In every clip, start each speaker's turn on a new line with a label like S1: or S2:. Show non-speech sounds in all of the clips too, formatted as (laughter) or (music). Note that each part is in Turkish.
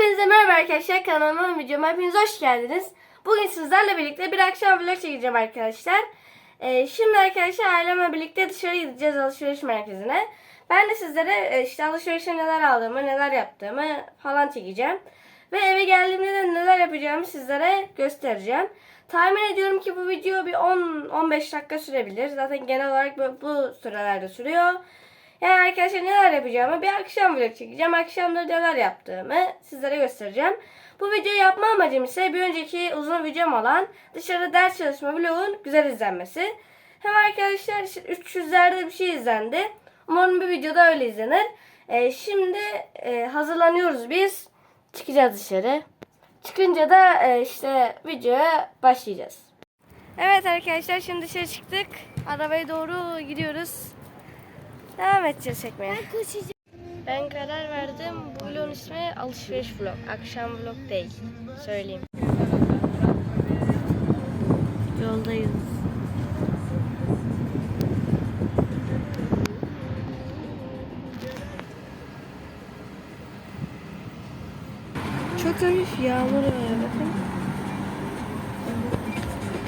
S1: Hepinize merhaba arkadaşlar kanalıma videoma hepiniz hoş geldiniz. Bugün sizlerle birlikte bir akşam vlog çekeceğim arkadaşlar. Ee, şimdi arkadaşlar ailemle birlikte dışarı gideceğiz alışveriş merkezine. Ben de sizlere e, işte alışverişe neler aldığımı, neler yaptığımı falan çekeceğim. Ve eve geldiğimde de neler yapacağımı sizlere göstereceğim. Tahmin ediyorum ki bu video bir 10-15 dakika sürebilir. Zaten genel olarak bu, bu sürelerde sürüyor. Yani arkadaşlar neler yapacağımı bir akşam vlog çekeceğim. Akşamda neler yaptığımı sizlere göstereceğim. Bu videoyu yapma amacım ise bir önceki uzun videom olan dışarıda ders çalışma vlogun güzel izlenmesi. Hem arkadaşlar işte 300'lerde bir şey izlendi. Umarım bir videoda öyle izlenir. Ee, şimdi e, hazırlanıyoruz biz. Çıkacağız dışarı. Çıkınca da e, işte videoya başlayacağız. Evet arkadaşlar şimdi dışarı çıktık. Arabaya doğru gidiyoruz. Devam edeceğiz çekmeye. Ben karar verdim. Bu vlogun ismi alışveriş vlog. Akşam vlog değil. Söyleyeyim. Yoldayız. Çok hafif yağmur var bakın.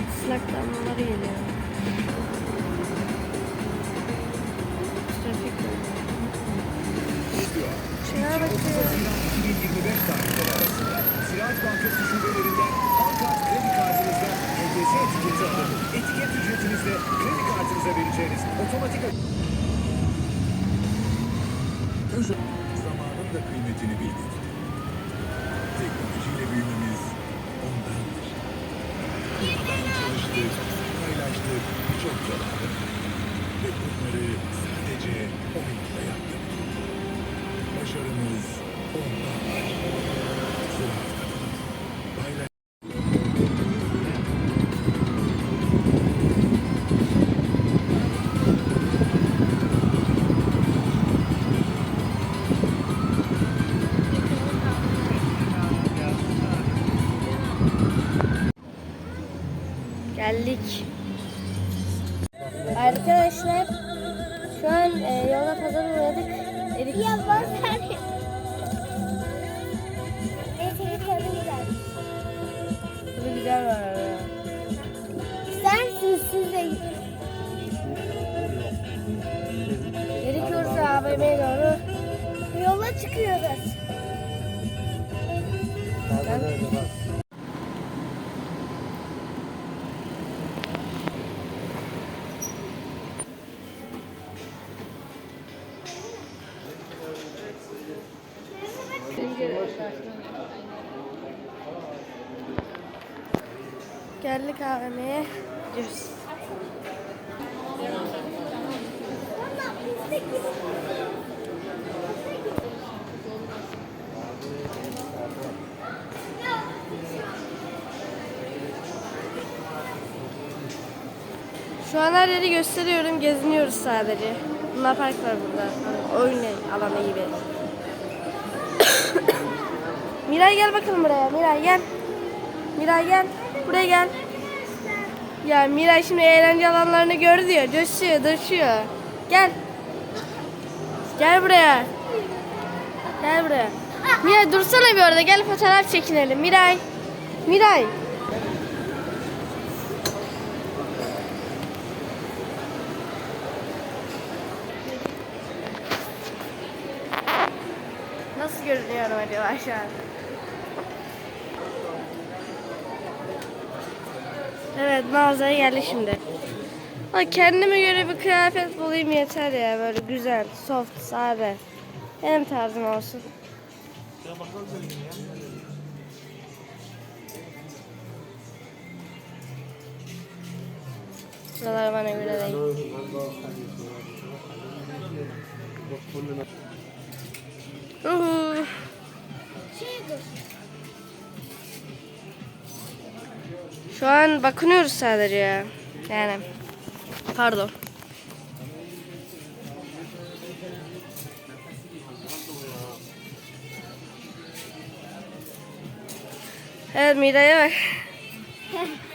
S1: Islak damlaları geliyor. Trafik var. Şuna bakıyorum.
S2: 2025 tarihleri arasında Ziraat Bankası şubelerinden Bankat kredi kartınızda ETS etiketi alıp etiket ücretinizle kredi kartınıza vereceğiniz otomatik Zamanın da kıymetini bildik. Teknolojiyle büyümemiz ondandır. Çalıştık, paylaştık, çok çalıştık. Sadece onunla yaptık. Başarımız. Paylaş
S1: Geldik. Geldik AVM'ye. Gidiyoruz. Şu an her yeri gösteriyorum. Geziniyoruz sadece. Luna Park var burada. Oyun alanı gibi. (coughs) Miray gel bakalım buraya. Miray gel. Miray gel. Buraya gel. Ya Miray şimdi eğlence alanlarını gördü diyor. Coşuyor, döşüyor. Gel. Gel buraya. Gel buraya. Miray dursana bir orada. Gel fotoğraf çekinelim. Miray. Miray. Nasıl görünüyorum acaba şu an? Evet mağazaya geldi şimdi. Ay kendime göre bir kıyafet bulayım yeter ya böyle güzel, soft, sade. Benim tarzım olsun. Buralar bana göre değil. Uhu. Şu an bakınıyoruz sadece ya. Yani. Pardon. Evet Miray'a bak.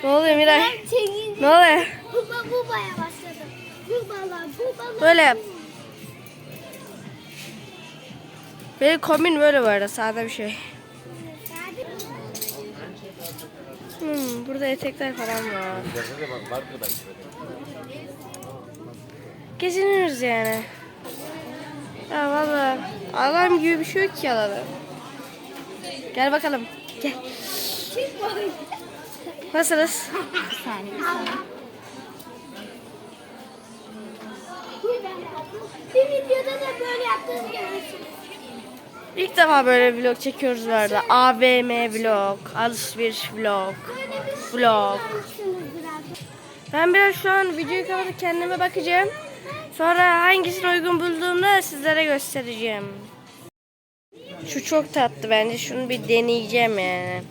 S1: ne oluyor Miray? Ne oluyor?
S3: Bu, bu baya başladı. Bu bala, bu bala.
S1: Böyle yap. Benim kombin böyle bu arada sade bir şey. Hmm, burada etekler falan var. Geziniyoruz yani. Ya valla alarm gibi bir şey yok ki alalım. Gel bakalım. Gel. Nasılsınız?
S3: Bir videoda da böyle yaptığını görürsünüz.
S1: İlk defa böyle vlog çekiyoruz bu arada. AVM vlog, alışveriş vlog, vlog. Ben biraz şu an videoyu kapatıp kendime bakacağım. Sonra hangisini uygun bulduğumda sizlere göstereceğim. Şu çok tatlı bence. Şunu bir deneyeceğim yani.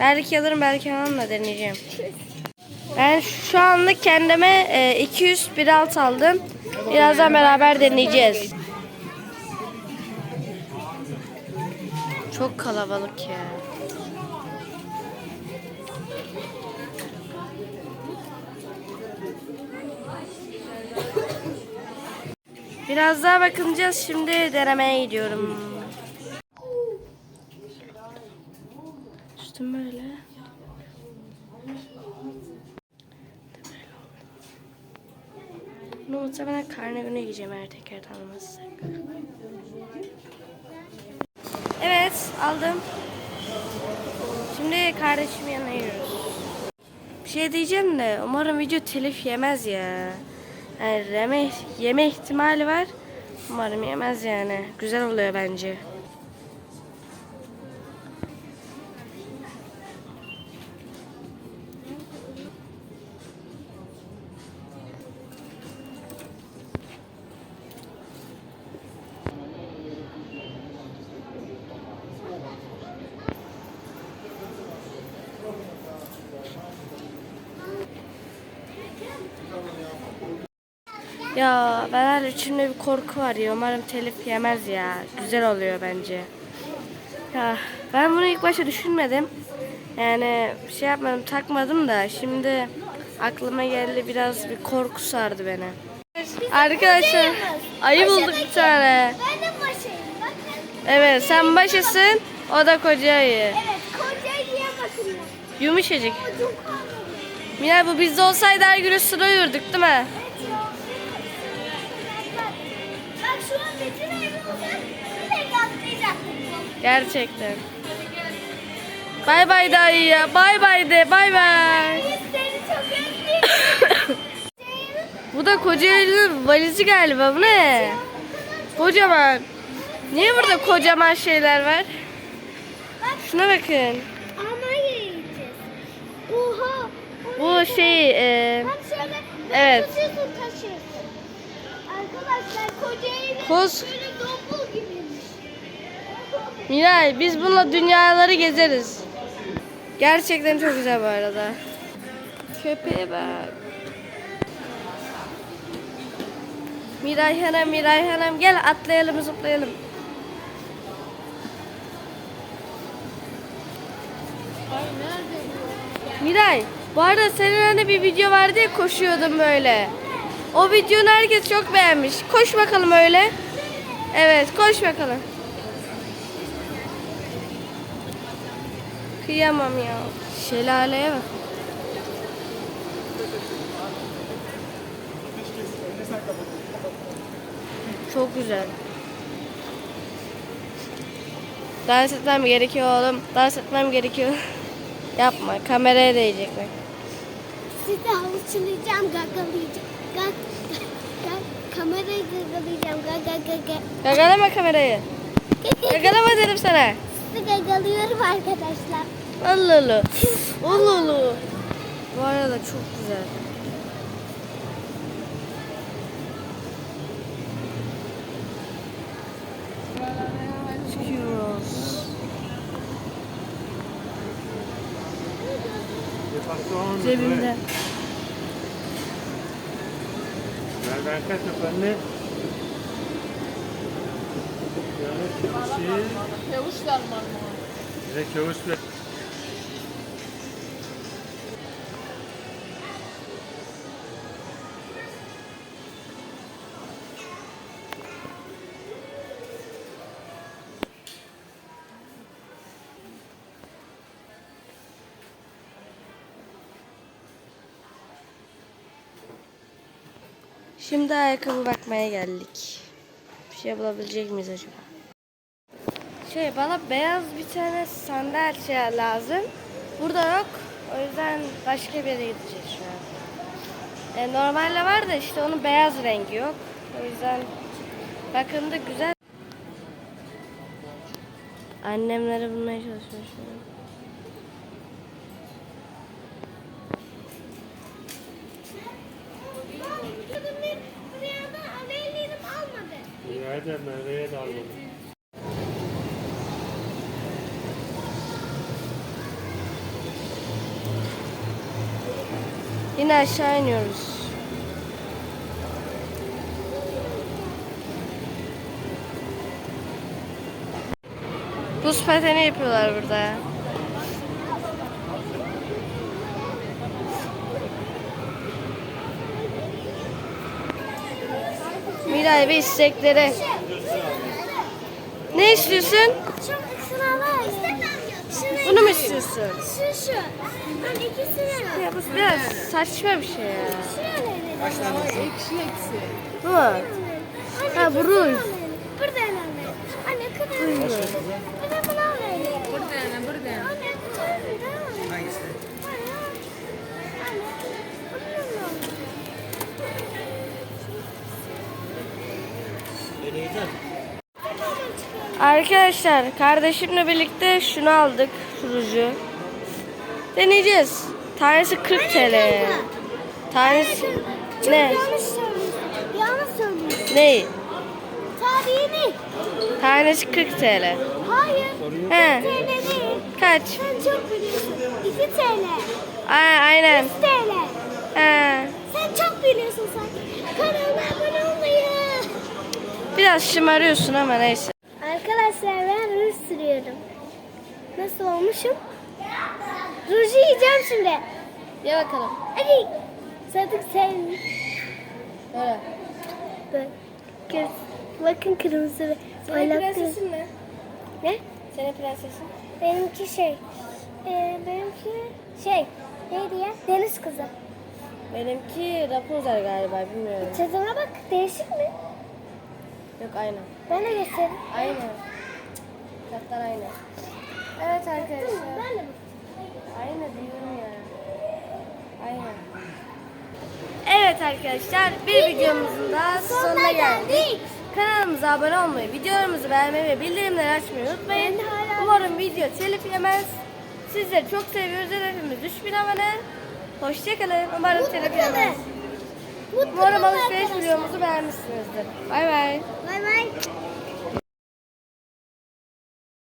S1: Belki alırım belki almam da deneyeceğim. Ben şu anlık kendime e, 200 bir alt aldım. Birazdan beraber deneyeceğiz. Çok kalabalık ya. Biraz daha bakınacağız. Şimdi denemeye gidiyorum. Üstüm böyle. Bunu muhtemelen karne günü giyeceğim eğer tekrardan almazsak. Evet aldım. Şimdi kardeşimin yanına gidiyoruz. Bir şey diyeceğim de umarım video telif yemez ya. Yani yeme, yeme ihtimali var. Umarım yemez yani. Güzel oluyor bence. Ya ben her içimde bir korku var ya. Umarım telif yemez ya. Güzel oluyor bence. Ya ben bunu ilk başta düşünmedim. Yani bir şey yapmadım, takmadım da şimdi aklıma geldi biraz bir korku sardı beni. Arkadaşlar ayı bulduk bir tane.
S3: Ben de maşayım. Bakın.
S1: Evet sen başısın o da koca ayı.
S3: Evet.
S1: Yumuşacık. Miray bu bizde olsaydı her gün üstüne uyurduk değil mi? Gerçekten. Bay bay dayı ya. Bay bay de. Bay bay. (coughs) Bu da Kocaeli'nin valizi galiba. Bu ne? Kocaman. Niye burada kocaman şeyler var? Şuna bakın. Bu şey e,
S3: Bak şöyle
S1: Evet.
S3: taşıyorsun taşıyorsun. Arkadaşlar Kocaeli
S1: Koz-
S3: böyle dombul gibiymiş.
S1: Miray biz bununla dünyaları gezeriz. Gerçekten çok güzel bu arada. Köpeğe bak. Miray Hanım, Miray Hanım gel atlayalım zıplayalım. Miray, bu arada senin hani bir video vardı ya koşuyordun böyle. O videonu herkes çok beğenmiş. Koş bakalım öyle. Evet, koş bakalım. Kıyamam ya. Şelaleye bak. Çok güzel. Dans etmem gerekiyor oğlum. Dans etmem gerekiyor. (laughs) Yapma. Kameraya değecek bak.
S3: Sizi avuçlayacağım, gagalayacağım. Gag, gag, kamerayı gagalayacağım. Gag, gag, gag, gag.
S1: Gagalama kamerayı.
S3: Gag, gag.
S1: Gagalama dedim sana.
S3: Sizi gagalıyorum arkadaşlar.
S1: Allah Allah. Allah Allah. Bu arada çok güzel. Cebimde.
S4: Nereden kaçıp anne? Yanlış bir şey.
S5: Yavuşlar Marmara.
S4: Bize çavuş ver.
S1: Şimdi ayakkabı bakmaya geldik. Bir şey bulabilecek miyiz acaba? Şey bana beyaz bir tane sandal şey lazım. Burada yok. O yüzden başka bir yere gideceğiz şu an. E, normalde var da işte onun beyaz rengi yok. O yüzden bakımda güzel. Annemleri bulmaya çalışıyor
S4: Almadım.
S1: Yine aşağı iniyoruz. Buz pateni yapıyorlar burada. Miray ve istekleri. Ne istiyorsun? Bunu mu istiyorsun?
S3: Şu şu. Ben ikisini
S1: Ya bu biraz saçma bir şey ya. Bu? Ha, bu ruj.
S3: Burada önemli. Anne kadar. Bunu alalım. Burada önemli. Burada kadar. Hangisi?
S1: Arkadaşlar kardeşimle birlikte şunu aldık. Ruju. Deneyeceğiz. Tanesi 40 TL. Tanesi ne?
S3: yanlış söylüyorsun. Yanlış söylüyorsun.
S1: Ne?
S3: Tarihini.
S1: Tanesi 40 TL.
S3: Hayır.
S1: He.
S3: TL değil.
S1: Kaç?
S3: Sen çok biliyorsun. 2 TL.
S1: Aa, aynen.
S3: 3 TL.
S1: Ha.
S3: Sen çok biliyorsun sen. Kanalıma abone.
S1: Biraz şımarıyorsun ama neyse.
S3: Arkadaşlar ben ruj sürüyorum. Nasıl olmuşum? Ruju yiyeceğim şimdi.
S1: Ye bakalım.
S3: Hadi. Sadık sen.
S1: Öyle.
S3: Bak. Göz. Bakın kırmızı ve parlak.
S1: ne?
S3: Ne?
S1: Senin prensesin.
S3: Benimki şey. Ee, benimki şey. Neydi ya? Deniz kızı.
S1: Benimki Rapunzel galiba bilmiyorum.
S3: Çizime bak. Değişik mi?
S1: Yok aynı.
S3: Ben de göstereyim.
S1: Aynı. Katlar aynı. Evet arkadaşlar.
S3: Ben de
S1: Aynı diyorum ya. Aynı. Evet arkadaşlar bir videomuzun da sonuna geldik. Kanalımıza abone olmayı, videolarımızı beğenmeyi ve bildirimleri açmayı unutmayın. Umarım video telif yemez. Sizleri çok seviyoruz. Hedefimiz 3000 abone. Hoşçakalın. Umarım telif yemez. Umarım alışveriş videomuzu beğenmişsinizdir. Bay bay.
S3: Bay bay.